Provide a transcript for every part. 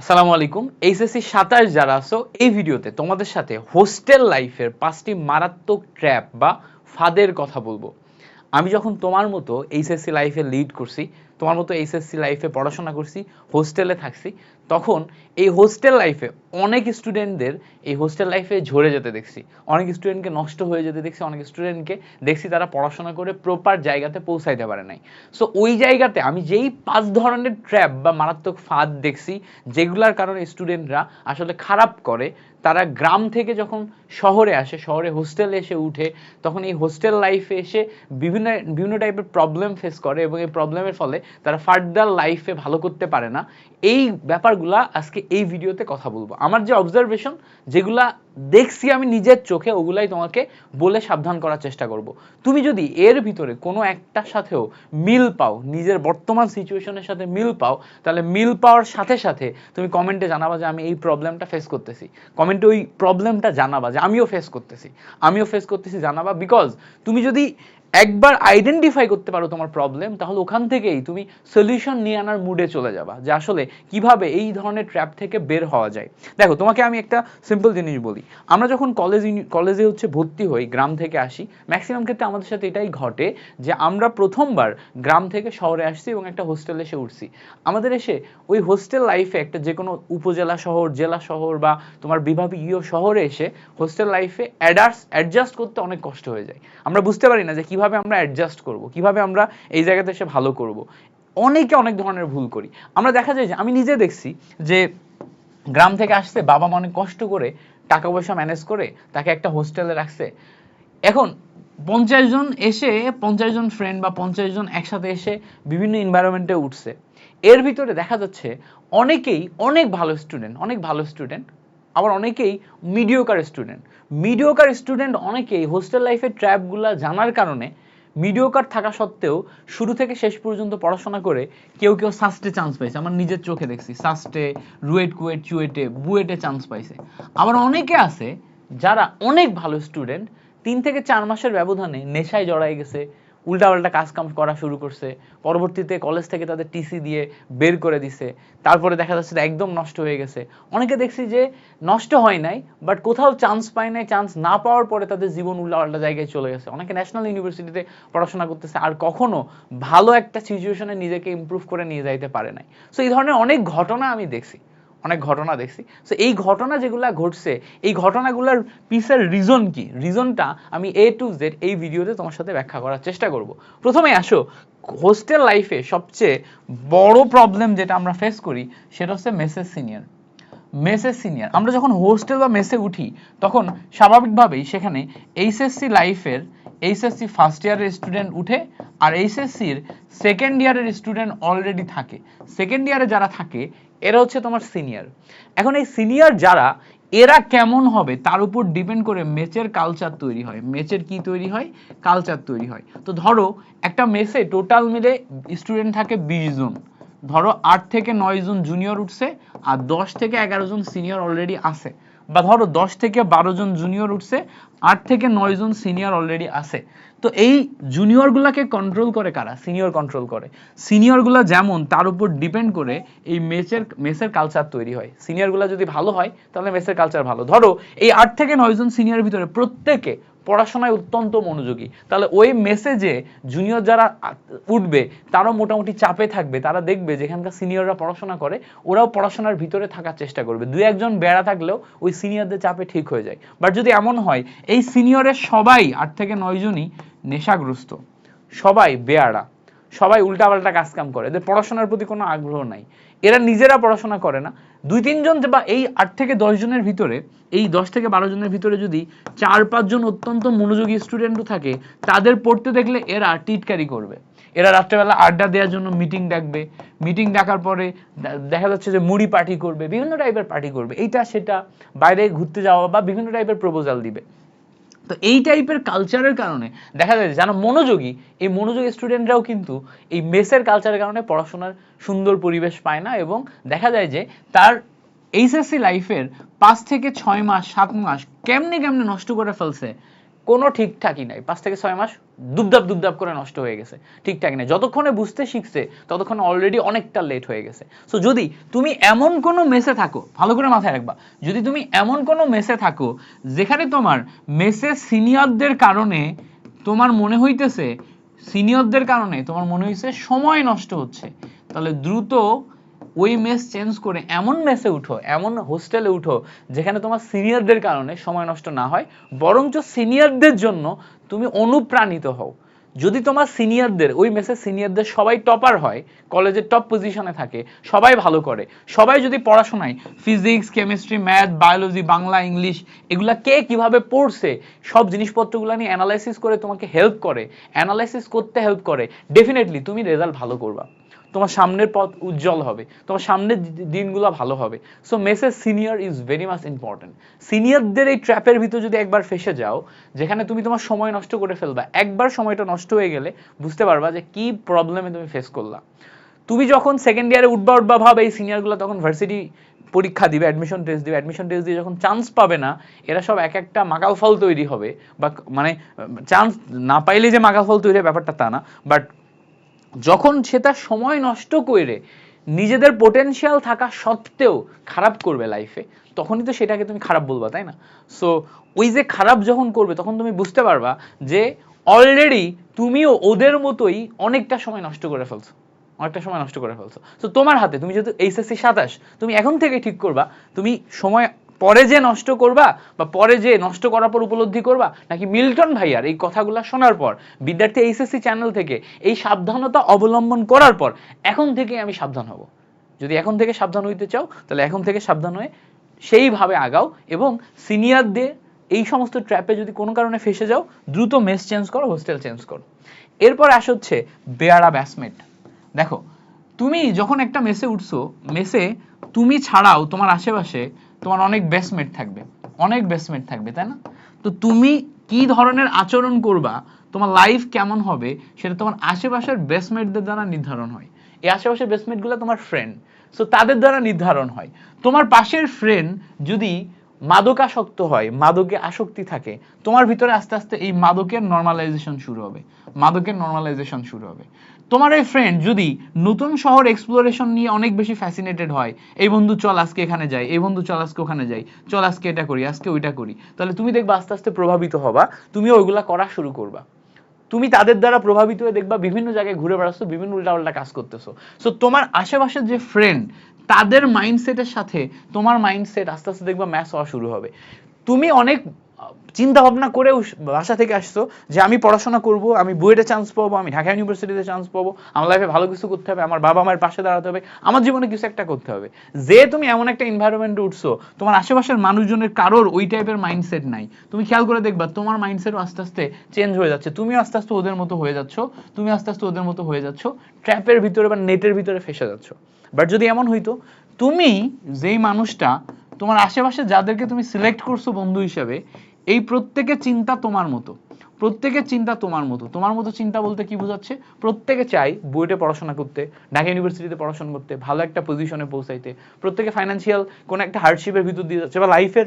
আসসালামু আলাইকুম। এইচএসসি সাতাশ যারা আছো, এই ভিডিওতে তোমাদের সাথে হোস্টেল লাইফের পাঁচটি মারাত্মক ট্র্যাপ বা ফাদের কথা বলব। আমি যখন তোমার মতো এইচএসসি লাইফে লিড করছি তোমার মতো এইচএসসি লাইফে পড়াশোনা করছি হোস্টেলে থাকছি, তখন এই হোস্টেল লাইফে অনেক স্টুডেন্টদের এই হোস্টেল লাইফে ঝরে যেতে দেখছি। অনেক স্টুডেন্টকে নষ্ট হয়ে যেতে দেখছি, অনেক স্টুডেন্টকে দেখছি তারা পড়াশোনা করে প্রপার জায়গাতে পৌঁছাইতে পারে নাই। সো ওই জায়গাতে আমি যেই পাঁচ ধরনের ট্র্যাপ বা মারাত্মক ফাঁদ দেখছি, যেগুলার কারণে স্টুডেন্টরা আসলে খারাপ করে, তারা গ্রাম থেকে যখন শহরে আসে, শহরে হোস্টেলে এসে উঠে, তখন এই হোস্টেল লাইফে এসে বিভিন্ন বিভিন্ন টাইপের প্রবলেম ফেস করে এবং এই প্রবলেমের ফলে তারা ফার্দার লাইফে ভালো করতে পারে না। এই ব্যাপারগুলা আজকে এই ভিডিওতে কথা বলব। আমার যে অবজারভেশন যেগুলা দেখছি আমি নিজের চোখে ওগুলাই তোমাকে বলে সাবধান করার চেষ্টা করব। তুমি যদি এর ভিতরে কোনো একটার সাথেও মিল পাও, নিজের বর্তমান সিচুয়েশনের সাথে মিল পাও, তাহলে মিল পাওয়ার সাথে সাথে তুমি কমেন্টে জানাবা যে আমি এই প্রবলেমটা ফেস করতেছি। কমেন্টে ওই প্রবলেমটা জানাবা যে আমিও ফেস করতেছি। আমিও ফেস করতেছি জানাবা বিকজ তুমি যদি একবার আইডেন্টিফাই করতে পারো তোমার প্রবলেম তাহলে ওখান থেকেই তুমি সলিউশন নিয়ে আনার মুডে চলে যাবা যে আসলে কীভাবে এই ধরনের ট্র্যাপ থেকে বের হওয়া যায়। দেখো, তোমাকে আমি একটা সিম্পল জিনিস বলি। আমরা যখন কলেজ কলেজে হচ্ছে ভর্তি হই, গ্রাম থেকে আসি ম্যাক্সিমাম ক্ষেত্রে আমাদের সাথে এটাই ঘটে যে আমরা প্রথমবার গ্রাম থেকে শহরে আসছি এবং একটা হোস্টেলে এসে উঠছি। আমাদের এসে ওই হোস্টেল লাইফে একটা যে কোনো উপজেলা শহর, জেলা শহর বা তোমার বিভাগীয় শহরে এসে হোস্টেল লাইফে অ্যাডার্স অ্যাডজাস্ট করতে অনেক কষ্ট হয়ে যায়। আমরা বুঝতে পারি না যে কীভাবে আমরা অ্যাডজাস্ট করব, কীভাবে আমরা এই জায়গাতে এসে ভালো করব। অনেকে অনেক ধরনের ভুল করি। আমরা দেখা যায় যে আমি নিজে দেখছি যে গ্রাম থেকে আসছে বাবা মা অনেক কষ্ট করে টাকা পয়সা ম্যানেজ করে তাকে একটা হোস্টেলে রাখছে। এখন পঞ্চাশ জন এসে, পঞ্চাশ জন ফ্রেন্ড বা পঞ্চাশ জন একসাথে এসে বিভিন্ন এনভায়রনমেন্টে উঠছে। এর ভিতরে দেখা যাচ্ছে অনেকেই অনেক ভালো স্টুডেন্ট অনেক ভালো স্টুডেন্ট আবার অনেকেই মিডিওকার স্টুডেন্ট মিডিওকার স্টুডেন্ট অনেকেই হোস্টেল লাইফের ট্র্যাপগুলো জানার কারণে মিডিওকার থাকা সত্ত্বেও শুরু থেকে শেষ পর্যন্ত পড়াশোনা করে কেউ কেউ সাস্টে চান্স পাইছে। আমার নিজের চোখে দেখছি সাস্টে রুয়েট, কুয়েট, চুয়েটে, বুয়েটে চান্স পাইছে। আবার অনেকে আছে যারা অনেক ভালো স্টুডেন্ট তিন থেকে চার মাসের ব্যবধানে নেশায় জড়াই গেছে উল্টাপাল্টা কাজ কাম করা শুরু করছে। পরবর্তীতে কলেজ থেকে তাদের টিসি দিয়ে বের করে দিছে। তারপরে দেখা যাচ্ছে একদম নষ্ট হয়ে গেছে। অনেকে দেখছি যে নষ্ট হয় নাই বাট কোথাও চান্স পায় নাই চান্স না পাওয়ার পরে তাদের জীবন উল্টাপাল্টা জায়গায় চলে গেছে। অনেকে ন্যাশনাল ইউনিভার্সিটিতে পড়াশোনা করতেছে আর কখনো ভালো একটা সিচুয়েশনে নিজেকে ইমপ্রুভ করে নিয়ে যাইতে পারে নাই। সো এই ধরনের অনেক ঘটনা আমি দেখছি। অনেক ঘটনা দেখছি। সো এই ঘটনা যেগুলা ঘটছে, এই ঘটনাগুলোর পিসের রিজন কি? রিজনটা আমি এ টু জেড এই ভিডিওতে তোমার সাথে ব্যাখ্যা করার চেষ্টা করব। প্রথমে আসো হোস্টেল লাইফে সবচেয়ে বড় প্রবলেম যেটা আমরা ফেস করি, সেটা হচ্ছে মেসেজ সিনিয়র। মেসের সিনিয়র, আমরা যখন হোস্টেল বা মেসে উঠি, তখন স্বাভাবিকভাবেই সেখানে এইচএসসি লাইফের এইচএসসি ফার্স্ট ইয়ারের স্টুডেন্ট উঠে, আর এইচএসসির সেকেন্ড ইয়ারের স্টুডেন্ট অলরেডি থাকে। সেকেন্ড ইয়ারে যারা থাকে এরা হচ্ছে তোমার সিনিয়র এখন এই সিনিয়র যারা, এরা কেমন হবে তার উপর ডিপেন্ড করে মেচের কালচার তৈরি হয়। মেচের কি তৈরি হয়? কালচার তৈরি হয়। তো ধরো, একটা মেসে টোটাল মিলে স্টুডেন্ট থাকে বিশ জন। ধরো আট থেকে নয় জন জুনিয়র উঠছে, আর দশ থেকে এগারো জন সিনিয়র অলরেডি আছে। বা ধরো দশ থেকে বারো জন জুনিয়র উঠছে, আট থেকে নয় জন সিনিয়র অলরেডি আছে। তো এই জুনিয়রগুলোকে কন্ট্রোল করে কারা? সিনিয়র কন্ট্রোল করে। সিনিয়রগুলো যেমন, তার উপর ডিপেন্ড করে এই মেসের মেসের কালচার তৈরি হয়। সিনিয়রগুলো যদি ভালো হয়, তাহলে মেসের কালচার ভালো। ধরো, এই আট থেকে নয় জন সিনিয়রের ভিতরে প্রত্যেকে পড়াশোনায় অত্যন্ত মনোযোগী। তাহলে ওই মেসেজে জুনিয়র যারা উঠবে, তারাও মোটামুটি চাপে থাকবে। তারা দেখবে যেখানকার সিনিয়ররা পড়াশোনা করে, ওরাও পড়াশোনার ভিতরে থাকার চেষ্টা করবে। দু একজন বেড়া থাকলেও ওই সিনিয়রদের চাপে ঠিক হয়ে যায়। বাট যদি এমন হয়, এই সিনিয়রের সবাই আট থেকে নয় জনই নেশাগ্রস্ত, সবাই বেয়ারা সবাই উল্টাপাল্টা কাজকাম করে, এদের পড়াশোনার প্রতি কোনো আগ্রহ নাই। এরা নিজেরা পড়াশোনা করে না। দুই তিনজন বা এই আট থেকে দশ জনের ভিতরে, এই দশ থেকে বারো জনের ভিতরে যদি চার পাঁচজন অত্যন্ত মনোযোগী স্টুডেন্টও থাকে, তাদের পড়তে দেখলে এরা টিটকারি করবে। এরা রাত্রেবেলা আড্ডা দেওয়ার জন্য মিটিং ডাকবে। মিটিং ডাকার পরে দেখা যাচ্ছে যে মুড়ি পার্টি করবে, বিভিন্ন টাইপের পার্টি করবে। এইটা, সেটা, বাইরে ঘুরতে যাওয়া বা বিভিন্ন টাইপের প্রপোজাল দিবে। তো এই টাইপের কালচারের কারণে দেখা যায় যারা মনোযোগী, এই মনোযোগী স্টুডেন্টরাও কিন্তু এই মেসের কালচারের কারণে পড়াশোনার সুন্দর পরিবেশ পায় না এবং দেখা যায় যে তার এইচএসসি লাইফের পাঁচ থেকে ছয় মাস, সাত মাস কেমনে কেমনে নষ্ট করে ফেলছে কোনো ঠিকঠাকই নাই। পাঁচ থেকে ছয় মাস দুবদাব দুবদাব করে নষ্ট হয়ে গেছে। ঠিকঠাক নেই। যতক্ষণে বুঝতে শিখছে, ততক্ষণে অলরেডি অনেকটা লেট হয়ে গেছে। সো যদি তুমি এমন কোনো মেসে থাকো, ভালো করে মাথায় রাখবা, যদি তুমি এমন কোনো মেসে থাকো, যেখানে তোমার মেসে সিনিয়রদের কারণে তোমার মনে হইতেছে সিনিয়রদের কারণে তোমার মনে হইছে সময় নষ্ট হচ্ছে, তাহলে দ্রুত ওই মেস চেঞ্জ করে এমন মেসে উঠো, এমন হোস্টেলে উঠো, যেখানে তোমার সিনিয়রদের কারণে সময় নষ্ট না হয়, বরঞ্চ সিনিয়রদের জন্য তুমি অনুপ্রাণিত হও। যদি তোমার সিনিয়রদের ওই মেসের সিনিয়রদের সবাই টপার হয় কলেজের টপ পজিশনে থাকে, সবাই ভালো করে। সবাই যদি পড়াশোনায় physics chemistry math biology Bangla English এগুলা কে কীভাবে পড়ছে, সব জিনিসপত্রগুলো নিয়ে অ্যানালাইসিস করে তোমাকে হেল্প করে। অ্যানালাইসিস করতে হেল্প করে। ডেফিনেটলি তুমি রেজাল্ট ভালো করবা। তোমার সামনের পথ উজ্জ্বল হবে, তোমার সামনের দিনগুলো ভালো হবে। So message senior is very much important সিনিয়রদের এই ট্র্যাপের ভিতর যদি একবার ফেসে যাও, যেখানে তুমি তোমার সময় নষ্ট করে ফেলবা, একবার সময়টা নষ্ট হয়ে গেলে বুঝতে পারবা যে কি প্রবলেমে তুমি ফেস করলা। তুমি যখন সেকেন্ড ইয়ারে উঠবা উঠবা ভাব, এই সিনিয়রগুলো তখন ভার্সিটি পরীক্ষা দিবে অ্যাডমিশন টেস্ট দিবে। অ্যাডমিশন টেস্ট দিয়ে যখন চান্স পাবে না, এরা সব এক একটা মাকাল ফল তৈরি হবে, বা মানে চান্স না পাইলে যে মাকাল ফল তৈরি ব্যাপারটা তা না বাট যখন সে তার সময় নষ্ট করে নিজেদের পোটেনশিয়াল থাকা সত্ত্বেও খারাপ করবে লাইফে তখনই তো সেটাকে তুমি খারাপ বলবা, তাই না? সো ওই যে খারাপ যখন করবে, তখন তুমি বুঝতে পারবা যে অলরেডি তুমিও ওদের মতোই অনেকটা সময় নষ্ট করে ফেলছো, অনেকটা সময় নষ্ট করে ফেলছো। তো তোমার হাতে, তুমি যেহেতু এইচএসসি সাতাশ, তুমি এখন থেকে ঠিক করবা, তুমি সময় পরে যে নষ্ট করবা বা পরে যে নষ্ট করার পর উপলব্ধি করবা, নাকি মিল্টন ভাইয়ার এই কথাগুলো শোনার পর, বিদ্যার্থী এইচএসসি চ্যানেল থেকে এই সাবধানতা অবলম্বন করার পর, এখন থেকে আমি সাবধান হব। যদি এখন থেকে সাবধান হইতে চাও, তাহলে এখন থেকে সাবধান হয়ে সেইভাবে আগাও এবং সিনিয়রদের এই সমস্ত ট্র্যাপে যদি কোনো কারণে ফেসে যাও, দ্রুত মেস চেঞ্জ করো, হোস্টেল চেঞ্জ করো। এরপর আস হচ্ছে বেয়ারা ব্যাসমেট দেখো, তুমি যখন একটা মেসে উঠছো, মেসে তুমি ছাড়াও তোমার আশেপাশে তোমার অনেক বেসমেট থাকবে। অনেক বেসমেট থাকবে, তাই না? তো তুমি কি ধরনের আচরণ করবা, তোমার লাইফ কেমন হবে, সেটা তোমার আশেপাশের বেসমেটদের দ্বারা নির্ধারণ হয়। এই আশেপাশের বেসমেটগুলো তোমার ফ্রেন্ড সো তাদের দ্বারা নির্ধারণ হয়। তোমার পাশের ফ্রেন্ড যদি মাদকাসক্ত হয়, মাদকে আসক্তি থাকে, তোমার ভিতরে আস্তে আস্তে এই মাদকের নর্মালাইজেশন শুরু হবে। মাদকের নর্মালাইজেশন শুরু হবে। তোমার এই ফ্রেন্ড যদি নতুন শহর এক্সপ্লোরেশন নিয়ে অনেক বেশি ফ্যাসিনেটেড হয়, এই বন্ধু, চল আজকে এখানে যাই, এই বন্ধু, চল আজকে ওখানে যাই, চল আজকে এটা করি, আজকে ওইটা করি। তাহলে তুমি দেখবা আস্তে আস্তে প্রভাবিত হবা তুমি ওইগুলা করা শুরু করবা। তুমি তাদের দ্বারা প্রভাবিত হয়ে দেখবা বিভিন্ন জায়গায় ঘুরে বেড়াচ্ছ, বিভিন্ন উল্টাপাল্টা কাজ করতেছো। সো তোমার আশেপাশের যে ফ্রেন্ড তাদের মাইন্ডসেটের সাথে তোমার মাইন্ডসেট আস্তে আস্তে দেখবা ম্যাচ হওয়া শুরু হবে। তুমি অনেক চিন্তা ভাবনা করে বাসা থেকে আসছো যে আমি পড়াশোনা করব, আমি বুয়েটে চান্স পাবো, আমি ঢাকা ইউনিভার্সিটিতে চান্স পাবো, আমার লাইফে ভালো কিছু করতে হবে, আমার বাবা মায়ের পাশে দাঁড়াতে হবে, আমার জীবনে কিছু একটা করতে হবে। যে তুমি এমন একটা এনভায়রনমেন্টে উঠছো, তোমার আশেপাশের মানুষজনের কারোর ওই টাইপের মাইন্ডসেট নাই। তুমি খেয়াল করে দেখবা, তোমার মাইন্ডসেটও আস্তে আস্তে চেঞ্জ হয়ে যাচ্ছে। তুমিও আস্তে আস্তে ওদের মতো হয়ে যাচ্ছ, তুমি আস্তে আস্তে ওদের মতো হয়ে যাচ্ছ ট্র্যাপের ভিতরে বা নেটের ভিতরে ফেসে যাচ্ছ। বাট যদি এমন হইতো, তুমি যেই মানুষটা, তোমার আশেপাশে যাদেরকে তুমি সিলেক্ট করছ বন্ধু হিসেবে এই প্রত্যেকের চিন্তা তোমার মতো। প্রত্যেকের চিন্তা তোমার মতো। তোমার মতো চিন্তা বলতে কি বোঝাচ্ছে? প্রত্যেকে চাই বুয়েটে পড়াশোনা করতে, ঢাকা ইউনিভার্সিটিতে পড়াশোনা করতে, ভালো একটা পজিশনে পৌঁছাইতে। প্রত্যেকে ফাইন্যান্সিয়াল কোনো একটা হার্ডশিপের ভিতর দিয়ে যাচ্ছে বা লাইফের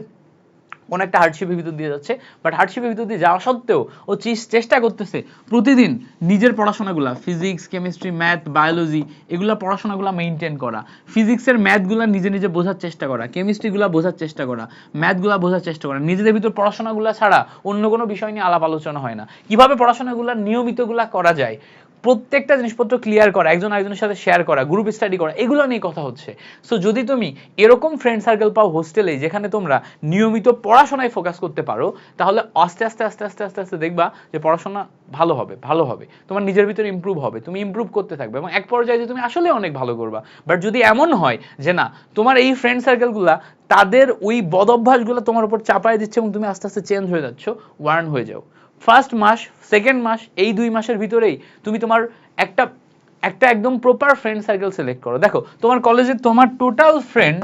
কোনো একটা হার্ডশিপের ভিতর দিয়ে যাচ্ছে। বাট হার্ডশিপের ভিতর দিয়ে যাওয়া সত্ত্বেও ও চেষ্টা করতেছে প্রতিদিন নিজের পড়াশোনাগুলা ফিজিক্স কেমিস্ট্রি ম্যাথ বায়োলজি এগুলা পড়াশোনাগুলা মেনটেন করা। ফিজিক্সের ম্যাথগুলা নিজে নিজে বোঝার চেষ্টা করা কেমিস্ট্রিগুলা বোঝার চেষ্টা করা ম্যাথগুলা বোঝার চেষ্টা করা। নিজেদের ভিতর পড়াশোনাগুলা ছাড়া অন্য কোনো বিষয় নিয়ে আলাপ আলোচনা হয় না। কীভাবে পড়াশোনাগুলা নিয়মিতগুলা করা যায়? প্রত্যেকটা জিনিসপত্র ক্লিয়ার করা, একজন আরেকজনের সাথে শেয়ার করা গ্রুপ স্টাডি করা, এগুলো নিয়ে কথা হচ্ছে। সো যদি তুমি এরকম ফ্রেন্ড সার্কেল পাও হোস্টেলে যেখানে তোমরা নিয়মিত পড়াশোনায় ফোকাস করতে পারো, তাহলে আস্তে আস্তে আস্তে আস্তে আস্তে আস্তে দেখবা যে পড়াশোনা ভালো হবে ভালো হবে। তোমার নিজের ভিতরে ইমপ্রুভ হবে, তুমি ইমপ্রুভ করতে থাকবে এবং এক পর্যায়ে যে তুমি আসলে অনেক ভালো করবা। বাট যদি এমন হয় যে না, তোমার এই ফ্রেন্ড সার্কেলগুলা তাদের ওই বদ অভ্যাসগুলো তোমার উপর চাপায় দিচ্ছে এবং তুমি আস্তে আস্তে চেঞ্জ হয়ে যাচ্ছ ওয়ার্ন হয়ে যাও। ফার্স্ট মাস সেকেন্ড মাস, এই দুই মাসের ভিতরেই তুমি তোমার একটা একটা একদম প্রপার ফ্রেন্ড সার্কেল সিলেক্ট করো। দেখো, তোমার কলেজে তোমার টোটাল ফ্রেন্ড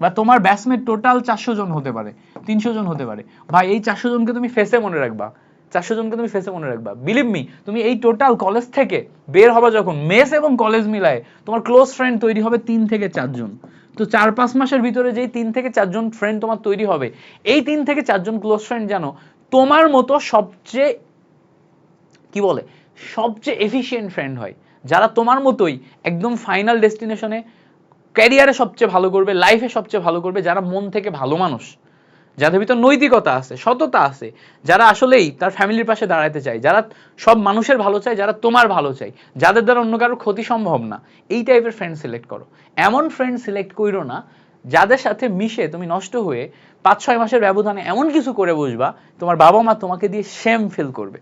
বা তোমার ব্যাচমেট টোটাল চারশো জন হতে পারে, তিনশো জন হতে পারে। ভাই, এই চারশো জনকে তুমি ফেসে মনে রাখবা। চারশো জনকে তুমি ফেসে মনে রাখবা। বিলিভ মি তুমি এই টোটাল কলেজ থেকে বের হবা যখন মেস এবং কলেজ মিলায় তোমার ক্লোজ ফ্রেন্ড তৈরি হবে তিন থেকে চারজন তো চার পাঁচ মাসের ভিতরে যেই তিন থেকে চারজন ফ্রেন্ড তোমার তৈরি হবে, এই তিন থেকে চারজন ক্লোজ ফ্রেন্ড জানো তোমার মতো সবচেয়ে, কি বলে, সবচেয়ে এফিশিয়েন্ট ফ্রেন্ড হয়। যারা তোমার মতোই একদম ফাইনাল ডেস্টিনেশনে ক্যারিয়ারে সবচেয়ে ভালো করবে লাইফে সবচেয়ে ভালো করবে, যারা মন থেকে ভালো মানুষ, যাদের ভিতর নৈতিকতা আছে, সততা আছে, যারা আসলেই তার ফ্যামিলির পাশে দাঁড়াতে চায়, যারা সব মানুষের ভালো চায়, যারা তোমার ভালো চায়, যাদের দ্বারা অন্য কারোর ক্ষতি সম্ভব না, এই টাইপের ফ্রেন্ড সিলেক্ট করো। এমন ফ্রেন্ড সিলেক্ট করো না যাদের সাথে মিশে তুমি নষ্ট হয়ে পাঁচ, ছয় মাসের ব্যবধানে এমন কিছু করে বসবা, তোমার বাবা মা তোমাকে দিয়ে সেম ফিল করবে।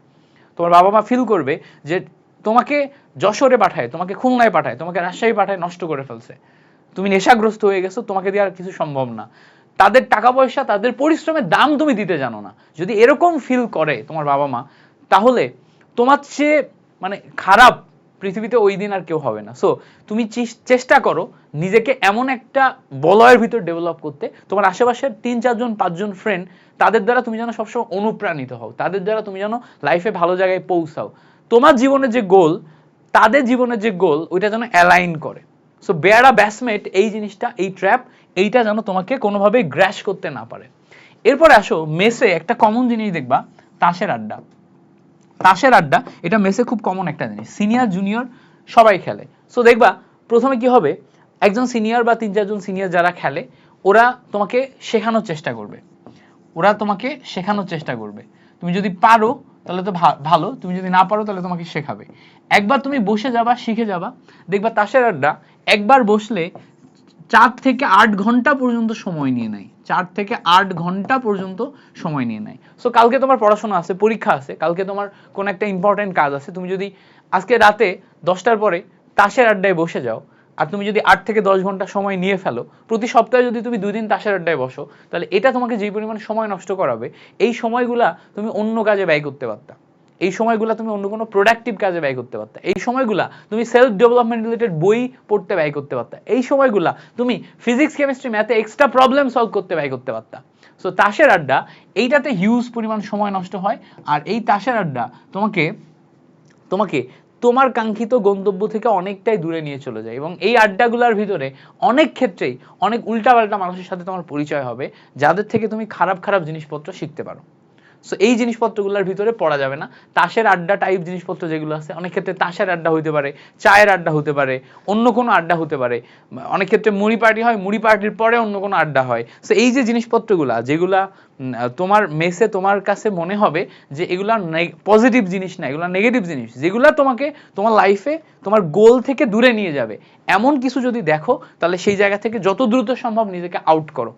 তোমার বাবা মা ফিল করবে যে তোমাকে যশোরে পাঠায়, তোমাকে খুলনায় পাঠায়, তোমাকে রাজশাহী পাঠায়, নষ্ট করে ফেলছে। তুমি নেশাগ্রস্ত হয়ে গেছো, তোমাকে দিয়ে আর কিছু সম্ভব না। তাদের টাকা পয়সা, তাদের পরিশ্রমের দাম তুমি দিতে জানো না। যদি এরকম ফিল করে তোমার বাবা মা, তাহলে তোমার চেয়ে মানে খারাপ পৃথিবীতে ওই দিন আর কেউ হবে না। সো তুমি চেষ্টা করো নিজেকে এমন একটা বলয়ের ভিতর ডেভেলপ করতে। তোমার আশেপাশের তিন, চারজন, পাঁচজন ফ্রেন্ড তাদের দ্বারা তুমি যেন সবসময় অনুপ্রাণিত হও। তাদের দ্বারা তুমি যেন লাইফে ভালো জায়গায় পৌঁছাও। তোমার জীবনের যে গোল তাদের জীবনের যে গোল ওইটা যেন অ্যালাইন করে। সো বেয়ারা ব্যাসমেট এই জিনিসটা, এই ট্র্যাপ এইটা যেন তোমাকে কোনোভাবে গ্র্যাশ করতে না পারে। এরপরে আসো মেসে একটা কমন জিনিস দেখবা, তাসের আড্ডা। তাসের আড্ডা, এটা মেসে খুব কমন একটা জিনিস। সিনিয়র জুনিয়র সবাই খেলে। সো দেখবা, প্রথমে কি হবে? একজন সিনিয়র বা তিন, চারজন সিনিয়র যারা খেলে, ওরা তোমাকে শেখানোর চেষ্টা করবে। ওরা তোমাকে শেখানোর চেষ্টা করবে। তুমি যদি পারো, তাহলে তো ভালো। তুমি যদি না পারো, তাহলে তোমাকে শেখাবে। একবার তুমি বসে যাবা, শিখে যাবা। দেখবা, তাসের আড্ডা, একবার বসলে চার থেকে আট ঘণ্টা পর্যন্ত সময় নিয়ে নেয়। চার থেকে আট ঘণ্টা পর্যন্ত সময় নিয়ে নেয়। সো কালকে তোমার পড়াশোনা আছে, পরীক্ষা আছে, কালকে তোমার কোনো একটা ইম্পর্টেন্ট কাজ আছে, তুমি যদি আজকে রাতে দশটার পরে তাসের আড্ডায় বসে যাও, আর তুমি যদি আট থেকে দশ ঘণ্টা সময় নিয়ে ফেলো, প্রতি সপ্তাহে যদি তুমি দুই দিন তাসের আড্ডায় বসো, তাহলে এটা তোমাকে যে পরিমাণ সময় নষ্ট করাবে, এই সময়গুলা তুমি অন্য কাজে ব্যয় করতে পারতা। এই সময়গুলো তুমি অন্য কোনো প্রোডাক্টিভ কাজে ব্যয় করতে পারতা। এই সময়গুলা তুমি সেলফ ডেভেলপমেন্ট রিলেটেড বই পড়তে ব্যয় করতে পারতা। এই সময়গুলা তুমি ফিজিক্স কেমিস্ট্রি ম্যাথে এক্সট্রা প্রবলেম সলভ করতে ব্যয় করতে পারতা। সো তাসের আড্ডা, এইটাতে হিউজ পরিমাণ সময় নষ্ট হয়। আর এই তাসের আড্ডা তোমাকে তোমাকে তোমার কাঙ্ক্ষিত গন্তব্য থেকে অনেকটাই দূরে নিয়ে চলে যায়। এবং এই আড্ডাগুলোর ভিতরে অনেক ক্ষেত্রেই অনেক উল্টাপাল্টা মানুষের সাথে তোমার পরিচয় হবে, যাদের থেকে তুমি খারাপ খারাপ জিনিসপত্র শিখতে পারো। সো এই জিনিসপত্রগুলোর ভিতরে পড়া যাবে না। তাসের আড্ডা টাইপ জিনিসপত্র যেগুলো আছে, অনেক ক্ষেত্রে তাসের আড্ডা হতে পারে, চায়ের আড্ডা হতে পারে, অন্য কোনো আড্ডা হতে পারে। অনেক ক্ষেত্রে মুড়ি পার্টি হয়, মুড়ি পার্টির পরে অন্য কোনো আড্ডা হয়। সো এই যে জিনিসপত্রগুলা, যেগুলা তোমার মেসে তোমার কাছে মনে হবে যে এগুলা পজিটিভ জিনিস না, এগুলা নেগেটিভ জিনিস, যেগুলা তোমাকে তোমার লাইফে তোমার গোল থেকে দূরে নিয়ে যাবে। এমন কিছু যদি দেখো, তাহলে সেই জায়গা থেকে যত দ্রুত সম্ভব নিজেকে আউট করো।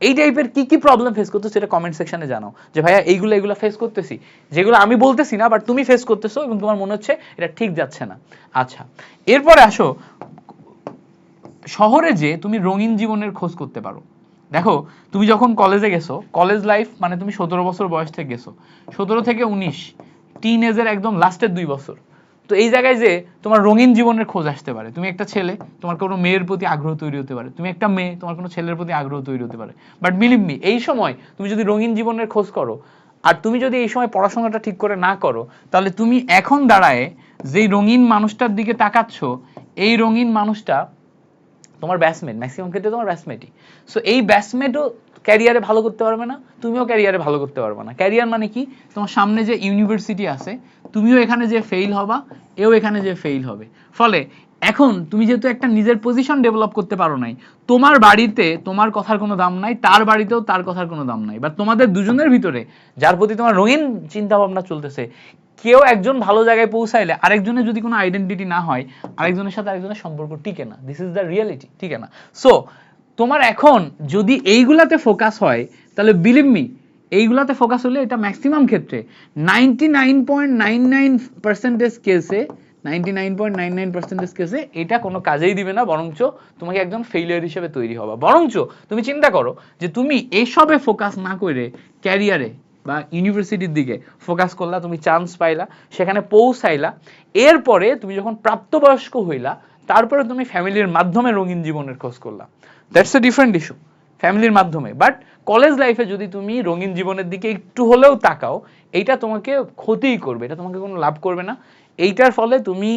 এই টাইপের কি কি প্রবলেম ফেস করতেছো সেটা কমেন্ট সেকশনে জানাও। যে ভাইয়া, এইগুলো এগুলো ফেস করতেছি। যেগুলো আমি বলতেছি না বাট তুমি ফেস করতেছো এবং তোমার মনে হচ্ছে এটা ঠিক যাচ্ছে না। আচ্ছা এরপরে আসো। শহরে যে তুমি রঙিন জীবনের খোঁজ করতে পারো। দেখো, তুমি যখন কলেজে গেছো কলেজ লাইফ মানে তুমি সতেরো বছর বয়স থেকে গেছো। সতেরো থেকে উনিশ টিন একদম লাস্টের দুই বছর। তো এই জায়গায় যে তোমার রঙিন জীবনের খোঁজ আসতে পারে। তুমি একটা ছেলে, তোমার কোনো মেয়ের প্রতি আগ্রহ তৈরি হতে পারে। তুমি একটা মেয়ে, তোমার কোনো ছেলের প্রতি আগ্রহ তৈরি হতে পারে। বাট বিলিভ মি এই সময় তুমি যদি রঙিন জীবনের খোঁজ করো, আর তুমি যদি এই সময় পড়াশোনাটা ঠিক করে না করো, তাহলে তুমি এখন দাঁড়ায় যেই রঙিন মানুষটার দিকে তাকাচ্ছ, এই রঙিন মানুষটা তোমার ব্যাটসম্যান ম্যাক্সিমাম ক্ষেত্রে তোমার ব্যাটসম্যানই সো এই ব্যাটসম্যানও ক্যারিয়ারে ভালো করতে পারবে না, তুমিও ক্যারিয়ারে ভালো করতে পারবে না। ক্যারিয়ার মানে কি? তোমার সামনে যে ইউনিভার্সিটি আছে তুমিও এখানে যে ফেইল হবা, এও এখানে যে ফেইল হবে। ফলে এখন তুমি যেহেতু একটা নিজের পজিশন ডেভেলপ করতে পারো নাই, তোমার বাড়িতে তোমার কথার কোনো দাম নাই, তার বাড়িতেও তার কথার কোনো দাম নাই। বা তোমাদের দুজনের ভিতরে, যার প্রতি তোমার রঙিন চিন্তা ভাবনা চলতেছে, কেউ একজন ভালো জায়গায় পৌঁছাইলে আরেকজনের যদি কোনো আইডেন্টিটি না হয়, আরেকজনের সাথে আরেকজনের সম্পর্ক টিকে না। দিস ইজ দ্য রিয়েলিটি ঠিক না। সো তোমার এখন যদি এইগুলাতে ফোকাস হয়, তাহলে বিলিভ মি এইগুলাতে ফোকাস হলে এটা ম্যাক্সিমাম ক্ষেত্রে ninety nine point nine nine percentage কেসে ninety nine point nine nine percentage কেসে এটা কোনো কাজেই দিবে না, বরঞ্চ তোমাকে একজন ফেলিয়ার হিসেবে তৈরি হবা। বরঞ্চ তুমি চিন্তা করো যে তুমি এসবে ফোকাস না করে ক্যারিয়ারে বা ইউনিভার্সিটির দিকে ফোকাস করলা, তুমি চান্স পাইলা, সেখানে পৌঁছাইলা, এরপরে তুমি যখন প্রাপ্তবয়স্ক হইলা, তারপরে তুমি ফ্যামিলির মাধ্যমে রঙিন জীবনের খোঁজ করলা। দ্যাটস এ ডিফারেন্ট ইস্যু ফ্যামিলির মাধ্যমে। বাট কলেজ লাইফে যদি তুমি রঙিন জীবনের দিকে একটু হলেও তাকাও, এইটা তোমাকে ক্ষতিই করবে, এটা তোমাকে কোনো লাভ করবে না। এইটার ফলে তুমি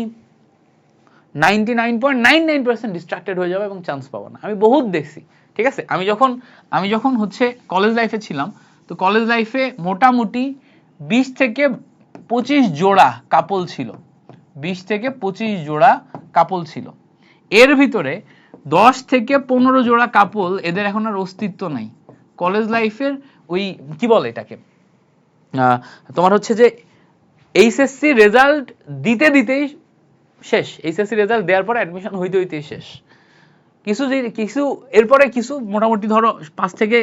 ninety nine point nine nine percent distracted হয়ে যাবে এবং চান্স পাবো না। আমি বহুত দেখছি, ঠিক আছে? আমি যখন আমি যখন হচ্ছে কলেজ লাইফে ছিলাম, তো কলেজ লাইফে মোটামুটি বিশ থেকে পঁচিশ জোড়া কাপল ছিল। বিশ থেকে পঁচিশ জোড়া কাপল ছিল। এর ভিতরে দশ থেকে পনেরো জোড়া কাপল এদের এখন আর অস্তিত্ব নাই। কলেজ লাইফের ওই, কি বলে এটাকে? তোমার হচ্ছে যে এইচএসসি রেজাল্ট দিতে দিতেই শেষ। এইচএসসি রেজাল্ট দেওয়ার পর অ্যাডমিশন হইতে হইতেই শেষ। কিছু যে, কিছু, এরপরে কিছু মোটামুটি ধরো পাঁচ থেকে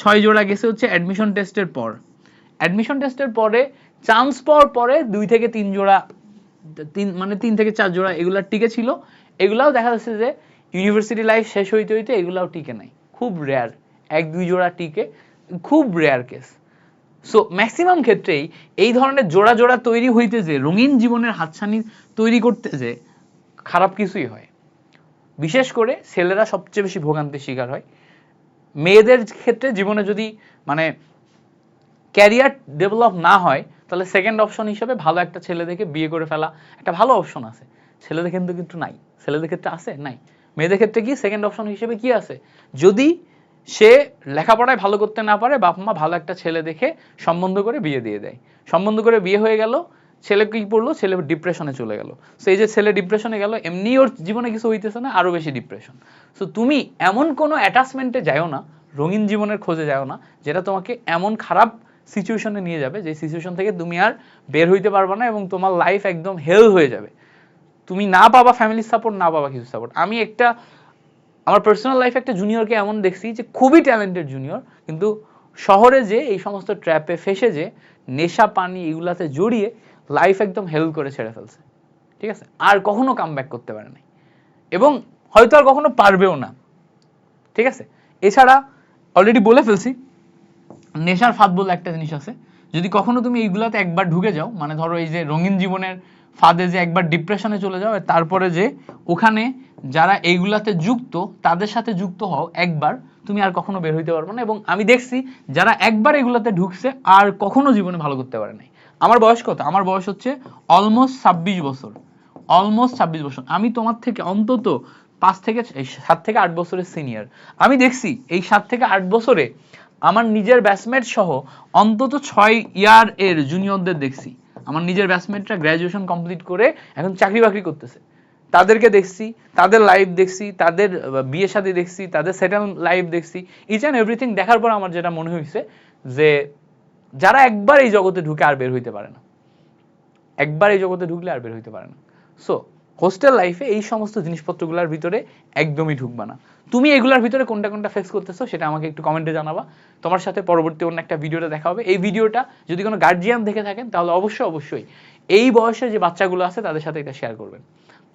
ছয় জোড়া গেছে হচ্ছে অ্যাডমিশন টেস্টের পর। অ্যাডমিশন টেস্টের পরে চান্স পাওয়ার পরে দুই থেকে তিন জোড়া, তিন মানে তিন থেকে চার জোড়া এগুলা টিকে ছিল। এগুলাও দেখা যাচ্ছে যে ইউনিভার্সিটি লাইফ শেষ হইতে হইতে এগুলাও টিকে নাই। খুব রেয়ার এক দুই জোড়া টিকে, খুব রেয়ার কেস সো ম্যাক্সিমাম ক্ষেত্রেই এই ধরনের জোড়া জোড়া তৈরি হইতে যে রঙিন জীবনের হাতছানি তৈরি করতে যে খারাপ কিছুই হয়। বিশেষ করে ছেলেরা সবচেয়ে বেশি ভোগান্তির শিকার হয়। মেয়েদের ক্ষেত্রে জীবনে যদি মানে ক্যারিয়ার ডেভেলপ না হয়, তাহলে সেকেন্ড অপশন হিসেবে ভালো একটা ছেলে দেখে বিয়ে করে ফেলা একটা ভালো অপশন আছে। ছেলেদের ক্ষেত্রে কিন্তু নাই। ছেলেদের ক্ষেত্রে আছে? নাই। মেয়েদের ক্ষেত্রে কি? সেকেন্ড অপশন হিসেবে কি আছে? যদি সে লেখাপড়ায় ভালো করতে না পারে, বাপ মা ভালো একটা ছেলে দেখে সম্বন্ধ করে বিয়ে দিয়ে দেয়। সম্বন্ধ করে বিয়ে হয়ে গেল, ছেলে কি পড়ল? ছেলে ডিপ্রেশনে চলে গেল। সো এই যে ছেলে ডিপ্রেশনে গেল, এমনি ওর জীবনে কিছু হইতেছে না, আরও বেশি ডিপ্রেশন সো তুমি এমন কোনো অ্যাটাচমেন্টে যাও না, রঙিন জীবনের খোঁজে যাও না, যেটা তোমাকে এমন খারাপ সিচুয়েশনে নিয়ে যাবে, যে সিচুয়েশন থেকে তুমি আর বের হইতে পারবে না এবং তোমার লাইফ একদম হেল হয়ে যাবে। তুমি না পাবা ফ্যামিলি সাপোর্ট না পাবা কিছু সাপোর্ট আমি একটা আমার পার্সোনাল লাইফে একটা জুনিয়রকে এমন দেখছি যে খুবই ট্যালেন্টেড জুনিয়র কিন্তু শহরে যে এই সমস্ত ট্র্যাপে ফেসে যে নেশা, পানি এগুলাতে জড়িয়ে লাইফ একদম হেল করে ছেড়ে ফেলছে। ঠিক আছে? আর কখনো কাম করতে পারে নাই। এবং হয়তো আর কখনো পারবেও না। ঠিক আছে? এছাড়া অলরেডি বলে ফেলছি, নেশার ফাঁদ বলে একটা জিনিস আছে। যদি কখনো তুমি এইগুলাতে একবার ঢুকে যাও মানে ধরো এই যে রঙিন জীবনের ফাঁদে যে একবার ডিপ্রেশনে চলে যাও তারপরে যে ওখানে যারা এইগুলাতে যুক্ত, তাদের সাথে যুক্ত হও একবার, তুমি আর কখনো বের হইতে পারবে না। এবং আমি দেখছি যারা একবার এগুলাতে ঢুকছে, আর কখনো জীবনে ভালো করতে পারে নাই। আমার বয়স কত? আমার বয়স হচ্ছে অলমোস্ট ছাব্বিশ বছর। অলমোস্ট ছাব্বিশ বছর। আমি তোমার থেকে অন্তত পাঁচ থেকে সাত থেকে আট বছরের সিনিয়র আমি দেখছি এই সাত থেকে আট বছরে আমার নিজের ব্যাচমেট সহ অন্তত ছয় ইয়ার এর জুনিয়রদের দেখছি। আমার নিজের ব্যাচমেটরা গ্র্যাজুয়েশন কমপ্লিট করে এখন চাকরি বাকরি করতেছে। তাদেরকে দেখছি, তাদের লাইফ দেখছি, তাদের বিয়ে শাদী দেখছি, তাদের সেটেল লাইফ দেখছি ইচ অ্যান্ড এভরিথিং দেখার পর আমার যেটা মনে হয়েছে যে যারা একবার এই জগতে ঢুকে আর বের হইতে পারে না। একবার এই জগতে ঢুকলে আর বের হইতে পারে না। সো হোস্টেল লাইফে এই সমস্ত জিনিসপত্রগুলোর ভিতরে একদমই ঢুকবা না। তুমি এগুলোর ভিতরে কোনটা কোনটা ফেস করতেছো সেটা আমাকে একটু কমেন্টে জানাবা। তোমার সাথে পরবর্তী অন্য একটা ভিডিওতে দেখা হবে। এই ভিডিওটা যদি কোনো গার্জিয়ান দেখে থাকেন তাহলে অবশ্যই অবশ্যই এই বয়সে যে বাচ্চাগুলো আছে তাদের সাথে এটা শেয়ার করবেন।